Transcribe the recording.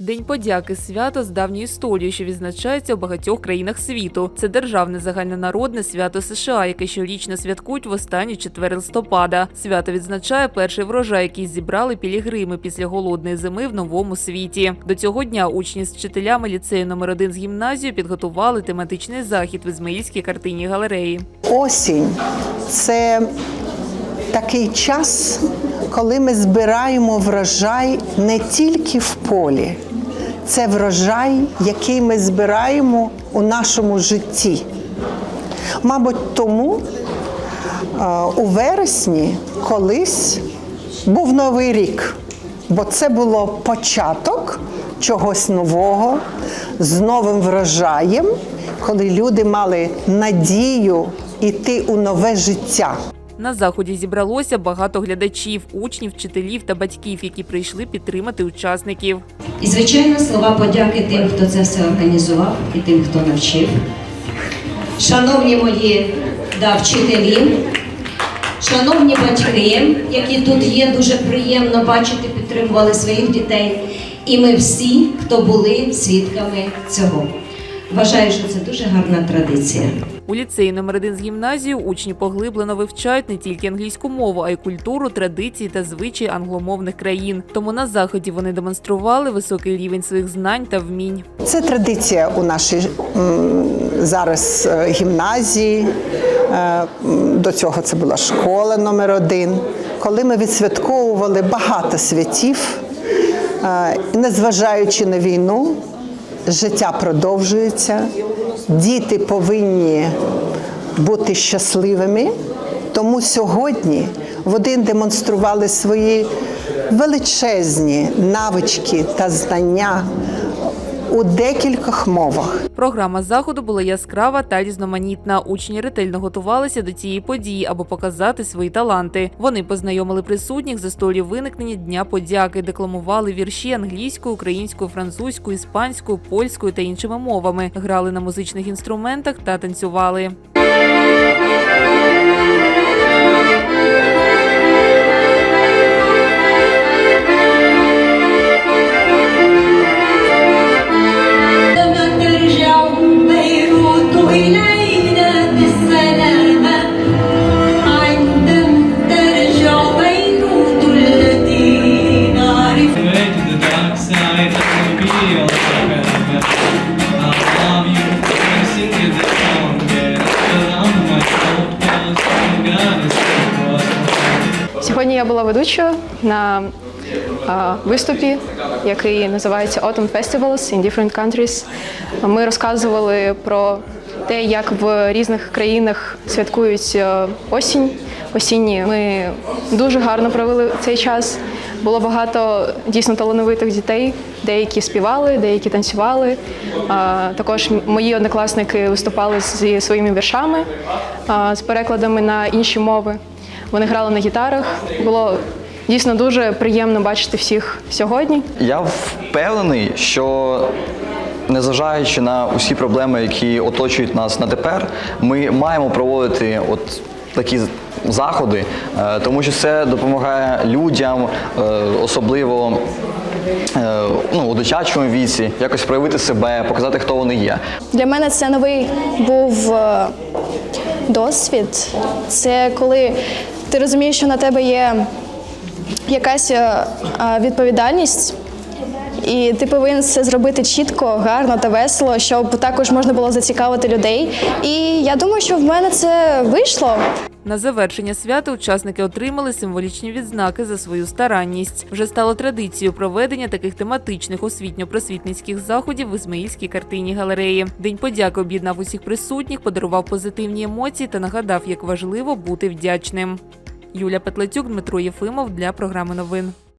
День подяки свято з давньою історією, що відзначається у багатьох країнах світу. Це державне загальнонародне свято США, яке щорічно святкують в останню четвер листопада. Свято відзначає перший врожай, який зібрали пілігрими після голодної зими в новому світі. До цього дня учні з вчителями ліцею номер 1 з гімназію підготували тематичний захід в Ізмаїльській картині галереї. Осінь це такий час, коли ми збираємо врожай не тільки в полі, це врожай, який ми збираємо у нашому житті. Мабуть, тому е, у вересні колись був новий рік, бо це було початок чогось нового з новим врожаєм, коли люди мали надію йти у нове життя. На заході зібралося багато глядачів, учнів, вчителів та батьків, які прийшли підтримати учасників. І, звичайно, слова подяки тим, хто це все організував, і тим, хто навчив. Шановні мої да, вчителі, шановні батьки, які тут є, дуже приємно бачити, підтримували своїх дітей. І ми всі, хто були свідками цього. Вважаю, що це дуже гарна традиція. У ліцеї номер 1 з гімназію учні поглиблено вивчають не тільки англійську мову, а й культуру, традиції та звичаї англомовних країн. Тому на заході вони демонстрували високий рівень своїх знань та вмінь. Це традиція у нашій зараз е, гімназії. Е, До цього це була школа номер один, коли ми відсвятковували багато святів, Е, незважаючи на війну, життя продовжується. Діти повинні бути щасливими. Тому сьогодні вони демонстрували свої величезні навички та знання у декількох мовах. Програма заходу була яскрава та різноманітна. Учні ретельно готувалися до цієї події, аби показати свої таланти. Вони познайомили присутніх з історією виникнення Дня подяки, декламували вірші англійською, українською, французькою, іспанською, польською та іншими мовами, грали на музичних інструментах та танцювали. Сьогодні я була ведучою на виступі, який називається Autumn Festivals in Different Countries. Ми розказували про те, як в різних країнах святкують е, осінь. Осінні ми дуже гарно провели цей час. Було багато дійсно талановитих дітей. Деякі співали, деякі танцювали. Також мої однокласники виступали зі своїми віршами, з перекладами на інші мови. Вони грали на гітарах. Було дійсно дуже приємно бачити всіх сьогодні. Я впевнений, що незважаючи на усі проблеми, які оточують нас на тепер, ми маємо проводити от такі заходи, е, тому що це допомагає людям, е, особливо е, ну, у дитячому віці, якось проявити себе, показати, хто вони є. Для мене це новий був досвід. Це коли ти розумієш, що на тебе є якась е, е, відповідальність, і ти повинен це зробити чітко, гарно та весело, щоб також можна було зацікавити людей. І я думаю, що в мене це вийшло. На завершення свята учасники отримали символічні відзнаки за свою старанність. Вже стало традицією проведення таких тематичних освітньо-просвітницьких заходів в Ізмаїльській картині галереї. День подяки об'єднав усіх присутніх, подарував позитивні емоції та нагадав, як важливо бути вдячним. Юля Петлецюк, Дмитро Єфимов для програми новин.